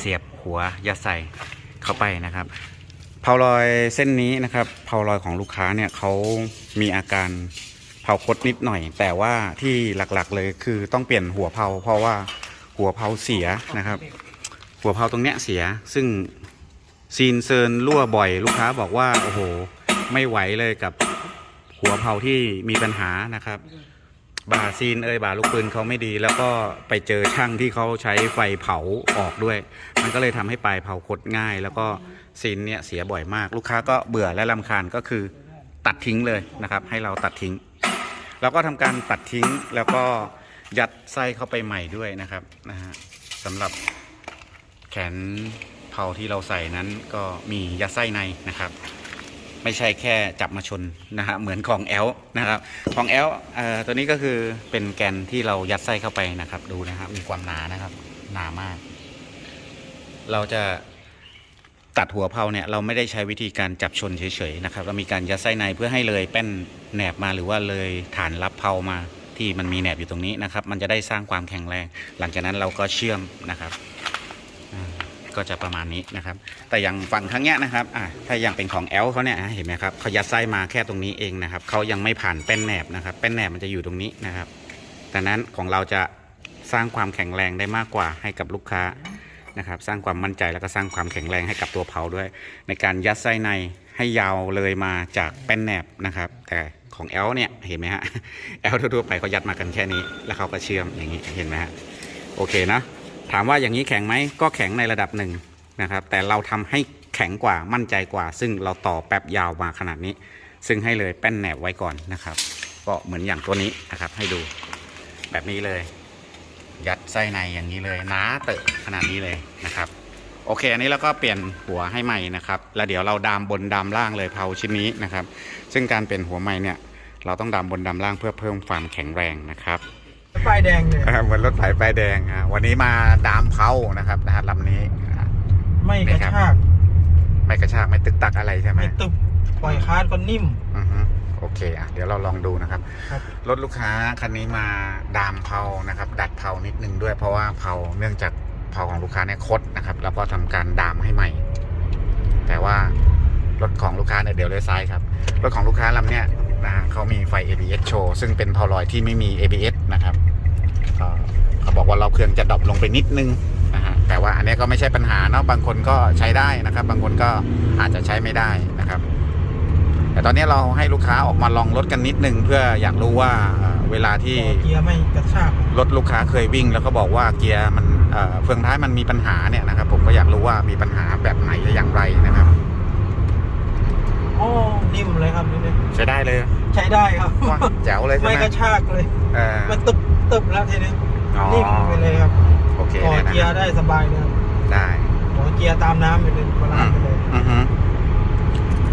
เสียบหัวยัดใส่เข้าไปนะครับเผาลอยเส้นนี้นะครับเผาลอยของลูกค้าเนี่ยเขามีอาการเผาคดนิดหน่อย แต่ว่าที่หลักๆเลยคือต้องเปลี่ยนหัวเผาเพราะว่าหัวเผาเสียนะครับ หัวเผาตรงเนี้ยเสีย ซึ่งซีนเซินรั่วบ่อยลูกค้าบอกว่าโอ้โหไม่ไหวเลยกับหัวเผาที่มีปัญหานะครับ บาซีนเอยบาลูกปืนเขาไม่ดีแล้วก็ไปเจอช่างที่เขาใช้ไฟเผาออกด้วย มันก็เลยทำให้ปลายเผาคดง่าย แล้วก็ซีนเนี่ยเสียบ่อยมาก ลูกค้าก็เบื่อและลำคาญก็คือตัดทิ้งเลยนะครับ ให้เราตัดทิ้ง แล้วก็ทำการตัดทิ้งแล้วก็ยัดไส้เข้าไปใหม่ด้วยนะครับนะฮะสำหรับแขนเผาที่เราใส่นั้นก็มียัดไส้ในนะครับ ไม่ใช่แค่จับมาชนนะฮะเหมือนของแอลนะครับของแอลตัวนี้ก็คือเป็นแกนที่เรายัดไส้เข้าไปนะครับดูนะครับมีความหนานะครับหนามาก เราจะตัดหัวเผาเนี่ยเราไม่ได้ใช้วิธีการจับชนเฉยๆนะครับเรามีการยัดไส้ในเพื่อให้เลยแป้นแหนบมาหรือว่าเลยฐานรับเผามาที่มันมีแหนบอยู่ตรงนี้นะครับ มันจะได้สร้างความแข็งแรง หลังจากนั้นเราก็เชื่อมนะครับ ก็จะประมาณนี้นะครับ แต่อย่างฝั่งทั้งเนี้ยนะครับอะถ้าอย่างเป็นของแอลเขาเนี่ยเห็นไหมครับเขายัดไส้มาแค่ตรงนี้เองนะครับเขายังไม่ผ่านแป้นแหนบนะครับแป้นแหนบมันจะอยู่ตรงนี้นะครับดังนั้นของเราจะสร้างความแข็งแรงได้มากกว่าให้กับลูกค้านะครับ สร้างความมั่นใจแล้วก็สร้างความแข็งแรงให้กับตัวเผาด้วย ในการยัดไส้ในให้ยาวเลยมาจากแป้นแหนบนะครับ แต่ของแอลเนี่ยเห็นไหมฮะแอลทั่วๆไปเขายัดมากันแค่นี้ แล้วเขาก็เชื่อมอย่างนี้เห็นไหมฮะโอเคนะ ถามว่าอย่างนี้แข็งไหมก็แข็งในระดับหนึ่งนะครับ แต่เราทำให้แข็งกว่ามั่นใจกว่า ซึ่งเราต่อแป๊บยาวมาขนาดนี้ ซึ่งให้เลยแป้นแหนบไว้ก่อนนะครับ ก็เหมือนอย่างตัวนี้นะครับ ให้ดูแบบนี้เลย ยัดไส้ในอย่างนี้เลยหนาเตอะขนาดนี้เลยนะครับ โอเค อันนี้เราก็เปลี่ยนหัวให้ใหม่นะครับ แล้วเดี๋ยวเราดามบนดามล่างเลยเผาชิ้นนี้นะครับ ซึ่งการเปลี่ยนหัวใหม่เนี่ยเราต้องดามบนดามล่างเพื่อเพิ่มความแข็งแรงนะครับ ป้ายแดงเลยอ่าเหมือนรถไฟไฟแดงอะวันนี้มาดามเผานะครับนะฮะลำนี้อะไม่กระชากไม่กระชากไม่ตึกตักอะไรใช่ไหมไม่ตึบปล่อยคาร์ดก็นิ่มอือฮึโอเคอะเดี๋ยวเราลองดูนะครับ ครับรถลูกค้าคันนี้มาดามเผานะครับ ดัดเผานิดนึงด้วยเพราะว่าเผาเนื่องจากเผาของลูกค้าเนี่ยคดนะครับ แล้วก็ทำการดามให้ใหม่ แต่ว่ารถของลูกค้าเนี่ยเดี๋ยวเลยซ้ายครับ รถของลูกค้าลำเนี้ยนะฮะเขามีไฟ ABS โชว์ซึ่งเป็นพอลอยที่ไม่มี ABS นะครับก็เขาบอกว่าเราเครื่องจะดรอปลงไปนิดนึงนะฮะแต่ว่าอันเนี้ยก็ไม่ใช่ปัญหาเนาะบางคนก็ใช้ได้นะครับ บางคนก็อาจจะใช้ไม่ได้นะครับ แต่ตอนนี้เราให้ลูกค้าออกมาลองรถกันนิดนึงเพื่ออยากรู้ว่าเอ่อเวลาที่ต่อเกียร์ไม่กระชากรถลูกค้าเคยวิ่ง แล้วก็บอกว่าเกียร์มันเอ่อเฟืองท้ายมันมีปัญหาเนี่ยนะครับ ผมก็อยากรู้ว่ามีปัญหาแบบไหนอย่างไรนะครับโอ้นิ่มเลยครับนี่ใช้ได้เลย ใช้ได้ครับว่าแจ๋วเลยใช่ไม่ไหมกระชากเลยเออมันตึบตึบแล้วทีนี้อ๋อนิ่มไปเลยครับโอเคต่อเนี่ยนะเกียร์ได้สบายเลยครับได้ต่อเกียร์ตามน้ำไปเลยเวลาไปเลยอือฮึ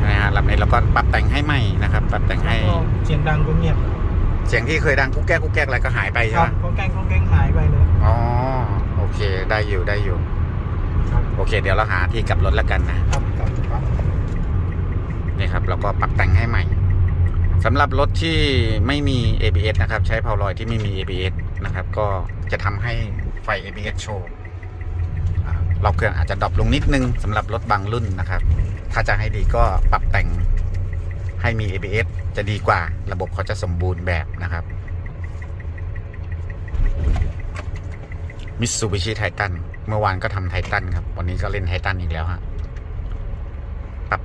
นะฮะลำนี้เราก็ปรับแต่งให้ใหม่นะครับ ปรับแต่งให้ก็เสียงดังก็เงียบเสียงที่เคยดังกุ๊กแก๊กกุ๊กแก๊กอะไรก็หายไปคใช่รัไหบมก็แกล้งก็แกล้งหายไปเลย อ๋อโอเคได้อยู่ได้อยู่ ครับ โอเค เดี๋ยวเราหาที่กลับรถแล้วกันนะ ครับครับครับนี่ครับเราก็ปรับแต่งให้ใหม่ สำหรับรถที่ไม่มี ABS นะครับ ใช้เพาลอยที่ไม่มี ABS นะครับ ก็จะทำให้ไฟ ABS โชว์รอบเครื่องอาจจะดรอปลงนิดนึงสำหรับรถบางรุ่นนะครับ ถ้าจะให้ดีก็ปรับแต่งให้มี ABS จะดีกว่าระบบเขาจะสมบูรณ์แบบนะครับมิตซูบิชิไททันเมื่อวานก็ทำไททันครับ วันนี้ก็เล่นไททันอีกแล้วฮะ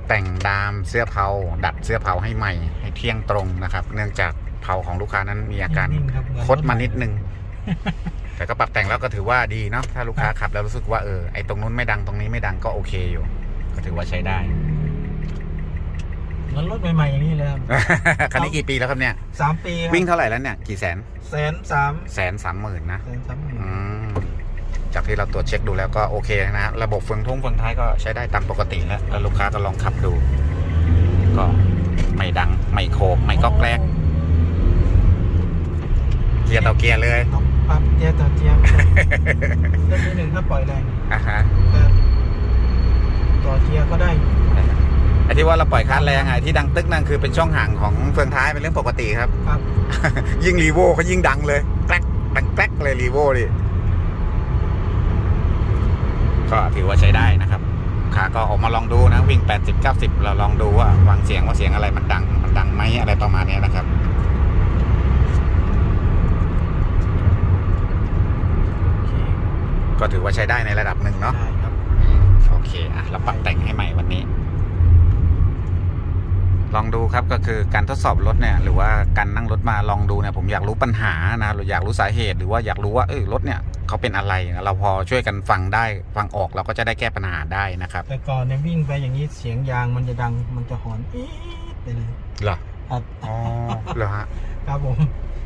แต่งดามเสื้อเผาดัดเสื้อเผาให้ใหม่ ให้เที่ยงตรงนะครับ เนื่องจากเผาของลูกค้านั้นมีอาการนิ่งๆครับเหอนคดมานิดนึง แต่ก็ปรับแต่งแล้วก็ถือว่าดีเนาะถ้าลูกค้าขับแล้วรู้สึกว่าเออไอตรงนู้นไม่ดังตรงนี้ไม่ดังก็โอเคอยู่ ก็ถือว่าใช้ได้ เหมือนรถใหม่ๆอย่างนี้เลยครับ คันนี้กี่ปีแล้วครับเนี่ย สามปีครับวิ่งเท่าไหร่แล้วเนี่ย กี่แสนแสนสามแสนสามหมื่นนะแสนสามหมื่นอืม จากที่เราตรวจเช็คดูแล้วก็โอเคนะฮะระบบเฟืองทุ่งเฟืองท้ายก็ใช้ได้ตามปกติแล้วแล้วลูกค้าก็ลองขับดู ก็ไม่ดังไม่โคกไม่ก๊อกแกลกเกียร์ต่อเกียร์เลยต้องปรับเกียร์ต่อเกียร์เรื่องนี้หนึ่งถ้าปล่อยแรงอะฮะแต่ต่อเกียร์ก็ได้ไอ้ที่ว่าเราปล่อยคาร์แรงอะที่ดังตึกนั่นคือเป็นช่องห่างของเฟืองท้ายเป็นเรื่องปกติครับ ครับ ยิ่งรีโวเขายิ่งดังเลยแกลกดังแกลกเลยรีโวดิ ก็ถือว่าใช้ได้นะครับลูกค้าก็ออกมาลองดูนะวิ่ง 80 90 เราลองดูว่าฟังเสียงว่าเสียงอะไรมันดัง มันดังไหมอะไรประมาณเนี้ยนะครับโอเคก็ถือว่าใช้ได้ในระดับหนึ่งเนาะได้ครับโอเคอะเราปรับแต่งให้ใหม่วันนี้ ลองดูครับก็คือการทดสอบรถเนี่ยหรือว่าการนั่งรถมาลองดูเนี่ยผมอยากรู้ปัญหานะหรืออยากรู้สาเหตุ หรือว่าอยากรู้ว่าเออรถเนี่ยเขาเป็นอะไร เราพอช่วยกันฟังได้ฟังออกเราก็จะได้แก้ปัญหาได้นะครับแต่ก่อนเนี่ยวิ่งไปอย่างนี้เสียงยางมันจะดังมันจะหอนอี๊ดไปเลยเหรอครับอ๋อเหรอฮะครับผม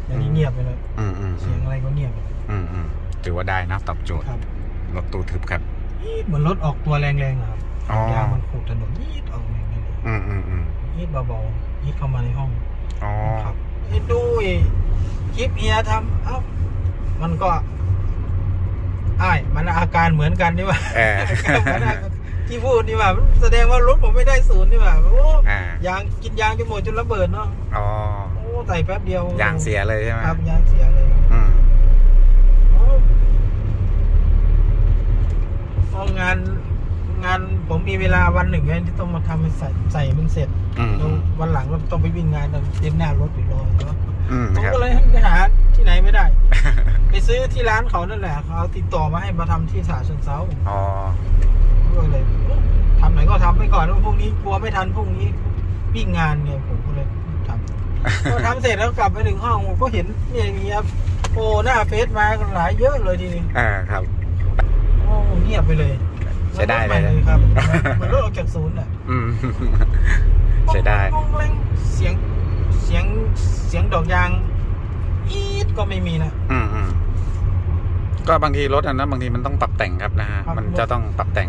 อย่างนี้เงียบไปเลยอืมอืมเสียงอะไรก็เงียบอืมอืมถือว่าได้นะตอบโจทย์ครับรถตู้ทึบครับอี๊ดเหมือนรถออกตัวแรงๆอะครับอ๋อยางมันขูดถนนอี๊ดออกแรงอืมอืมอืม ๆอี๊ดเบาๆอี๊ดเข้ามาในห้องอ๋อครับไอ้ดูไอ้คลิปเฮียทำเอ้ามันก็อ้ายมันอาการเหมือนกันนี่หว่าเออมันอาการที่พูดนี่หว่าแสดงว่ารถผมไม่ได้ศูนย์นี่หว่าโอ้อ่ายางกินยางจนหมดจนระเบิดเนาะอ๋อโอ้ใส่แป๊บเดียวยางเสียเลยใช่ไหมครับยางเสียเลยอืมโอ้พองานงานผมมีเวลาวันหนึ่งไงที่ต้องมาทำให้ใส่ใส่มันเสร็จอืมแล้ ววันหลังเราต้องไปวิ่งงานเราเต็มหน้ารถอยู่รอเนาะอืมผมครับก็เลยไปหาที่ไหนไม่ได้ ไปซื้อที่ร้านเขานั่นแหละเขาติดต่อมาให้มาทำที่สาเชิงเซาอ๋อก็เลยทำไหนก็ทำไปก่อนว่าพรุ่งนี้กลัวไม่ทันพรุ่งนี้วิ่งงานไงผมก็เลยทำพอทำเสร็จแล้วกลับไปถึงห้องผมก็เห็นเนี่ยอย่างเงี้ยโอ้หน้าเฟซมากันหลายเยอะเลยทีนี้อ่าครับโอ้เงียบไปเลยใช้ได้เลยหมือนรถใหม่ครับเหมือนรถออกจากศูนย์อะ อืมใช้ได้ก้องแรงเสียงเสียงเสียงดอกยางอีดก็ไม่มีนะ อืมอืมก็บางทีรถอันนั้นบางทีมันต้องปรับแต่งครับนะฮะ ครับ มันจะต้องปรับแต่ง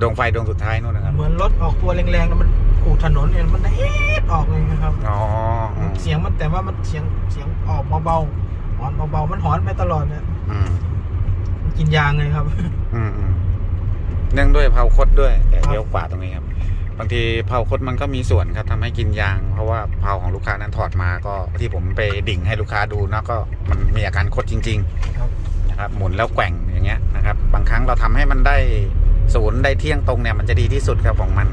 ดวงไฟดวงสุดท้ายนู่นนะครับ เหมือนรถออกตัวแรงๆแล้วมันขูดถนนเนี่ยมันเอ๊ดออกเลยนะครับ อ๋ออืมเสียงมันแต่ว่ามันเสียงเสียงออกเบาๆหอนเบาๆมันหอนไปตลอดเนี่ยอืมมันกินยางเลยครับ อืมอืมเนื่องด้วยเผาคดด้วยแต่ครับเลี้ยวขวาตรงนี้ครับ บางทีเผาคดมันก็มีส่วนครับทำให้กินยาง เพราะว่าเผาของลูกค้านั้นถอดมาก็ที่ผมไปดิ่งให้ลูกค้าดูนะก็มันมีอาการคดจริงครับๆนะครับหมุนแล้วแกว่งอย่างเงี้ยนะครับบางครั้งเราทำให้มันได้ศูนย์ได้เที่ยงตรงเนี่ยมันจะดีที่สุดครับของมัน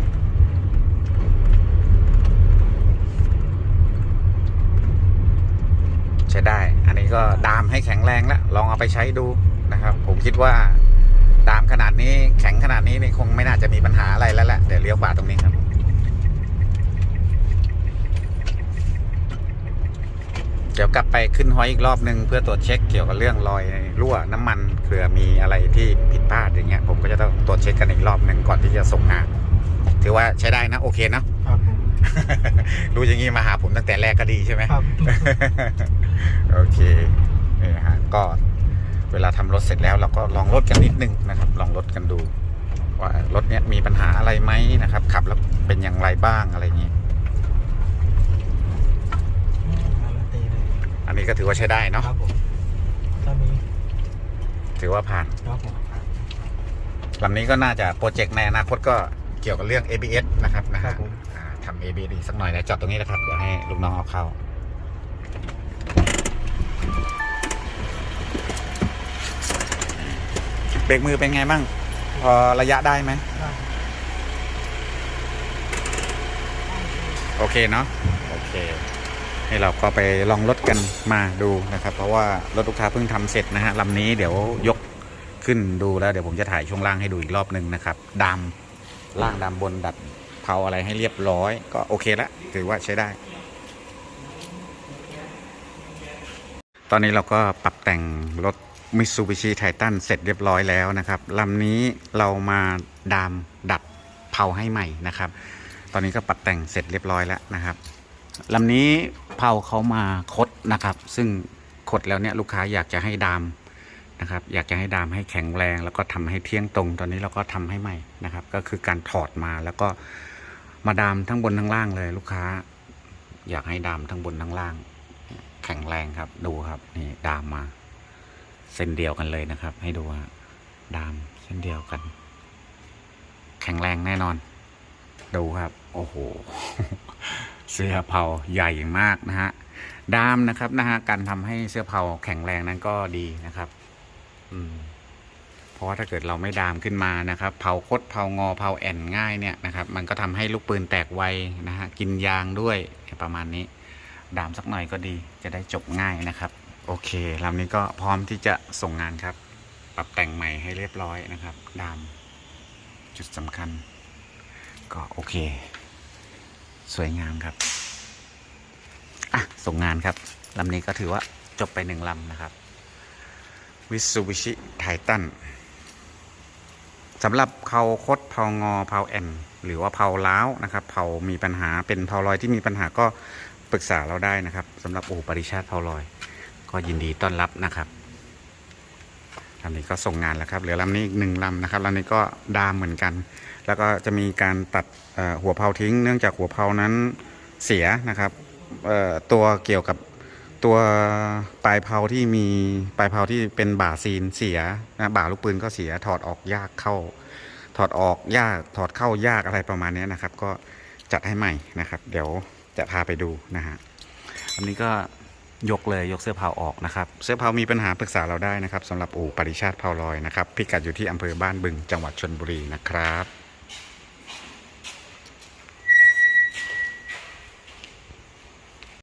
ใช้ได้ อันนี้ก็ดามให้แข็งแรงแล้วลองเอาไปใช้ดูนะครับ ผมคิดว่า ดามขนาดนี้แข็งขนาดนี้นี่คงไม่น่าจะมีปัญหาอะไรแล้วแหละเดี๋ยวเลี้ยวขวาตรงนี้ครับ เดี๋ยวกลับไปขึ้นห้อยอีกรอบนึง เพื่อตรวจเช็คเกี่ยวกับเรื่องรอยรั่วน้ำมันเผื่อมีอะไรที่ผิดพลาดอย่างเงี้ย ผมก็จะต้องตรวจเช็คกันอีกรอบหนึ่งก่อนที่จะส่งงาน ถือว่าใช้ได้นะ โอเคเนอะครับผมรู้อย่างงี้มาหาผมตั้งแต่แรกก็ดีใช่ไหมครับ โอเคนี่ฮะก็ เวลาทำรถเสร็จแล้วเราก็ลองรถกันนิดนึงนะครับ ลองรถกันดู ว่ารถเนี้ยมีปัญหาอะไรไหมนะครับ ขับแล้วเป็นอย่างไรบ้างอะไรอย่างนี้การันตีเลยอันนี้ก็ถือว่าใช้ได้เนาะครับผมถ้ามีถือว่าผ่านครับผมลำนี้ก็น่าจะโปรเจกต์ในอนาคตก็เกี่ยวกับเรื่อง ABS นะครับนะครัฮะบผมอ่าทำ ABS อีกสักหน่อยนะจอดตรงนี้นะครับเดี๋ยวให้ลูกน้องเอาเข้า เบรกมือเป็นไงบ้าง พอระยะได้ไหม โอเคเนาะ โอเคนี่เราก็ไปลองรถกันมาดูนะครับ เพราะว่ารถลูกค้าเพิ่งทำเสร็จนะฮะลำนี้เดี๋ยวยกขึ้นดูแล้วเดี๋ยวผมจะถ่ายช่วงล่างให้ดูอีกรอบหนึ่งนะครับดำล่างดำบนดัดเผาอะไรให้เรียบร้อย ก็โอเคละถือว่าใช้ได้ตอนนี้เราก็ปรับแต่งรถ Mitsubishi Titan เสร็จเรียบร้อยแล้วนะครับลำนี้เรามาดามดัดเผาให้ใหม่นะครับ ตอนนี้ก็ปรับแต่งเสร็จเรียบร้อยแล้วนะครับลำนี้เผาเขามาคดนะครับ ซึ่งคดแล้วเนี่ยลูกค้าอยากจะให้ดามนะครับ อยากจะให้ดามให้แข็งแรง แล้วก็ทำให้เที่ยงตรง ตอนนี้เราก็ทำให้ใหม่นะครับ ก็คือการถอดมาแล้วก็มาดามทั้งบนทั้งล่างเลย ลูกค้า อยากให้ดามทั้งบนทั้งล่าง แข็งแรงครับดูครับนี่ดามมา เส้นเดียวกันเลยนะครับ ให้ดูดามเส้นเดียวกัน แข็งแรงแน่นอน ดูครับ โอ้โห เสื้อเผาใหญ่มากนะฮะดามนะครับนะฮะการทำให้เสื้อเผาแข็งแรงนั้นก็ดีนะครับ อืมเพราะว่าถ้าเกิดเราไม่ดามขึ้นมานะครับ เผาคดเผางอเผาแอนง่ายเนี่ยนะครับ มันก็ทำให้ลูกปืนแตกไวนะฮะกินยางด้วยประมาณนี้ ดามสักหน่อยก็ดีจะได้จบง่ายนะครับ โอเคลำนี้ก็พร้อมที่จะส่งงานครับ ปรับแต่งใหม่ให้เรียบร้อยนะครับดามจุดสำคัญ ก็โอเค สวยงามครับ อะ ส่งงานครับลำนี้ก็ถือว่าจบไปหนึ่งลำนะครับวิสูบิชิไททันสำหรับเผาคดเผางอเผาแอนหรือว่าเผาล้าวนะครับเผามีปัญหาเป็นเผาลอยที่มีปัญหาก็ปรึกษาเราได้นะครับสำหรับอู่ปริชาติเผาลอย ก็ยินดีต้อนรับนะครับลำนี้ก็ส่งงานแล้วครับเหลือลำนี้อีกหนึ่งลำนะครับลำนี้ก็ดามเหมือนกัน แล้วก็จะมีการตัดหัวเผาทิ้ง เนื่องจากหัวเผานั้นเสียนะครับตัวเกี่ยวกับตัวปลายเผาที่มีปลายเผาที่เป็นบ่าซีนเสียนะบ่าลูกปืนก็เสียถอดออกยากเข้า ถอดออกยากถอดเข้ายากอะไรประมาณนี้นะครับ ก็จัดให้ใหม่นะครับ เดี๋ยวจะพาไปดูนะฮะอันนี้ก็ ยกเลยยกเสื้อเผาออกนะครับ เสื้อเผามีปัญหาปรึกษาเราได้นะครับสำหรับอู่ปริชาติเผาลอยนะครับพิกัดอยู่ที่อำเภอบ้านบึงจังหวัดชนบุรีนะครับ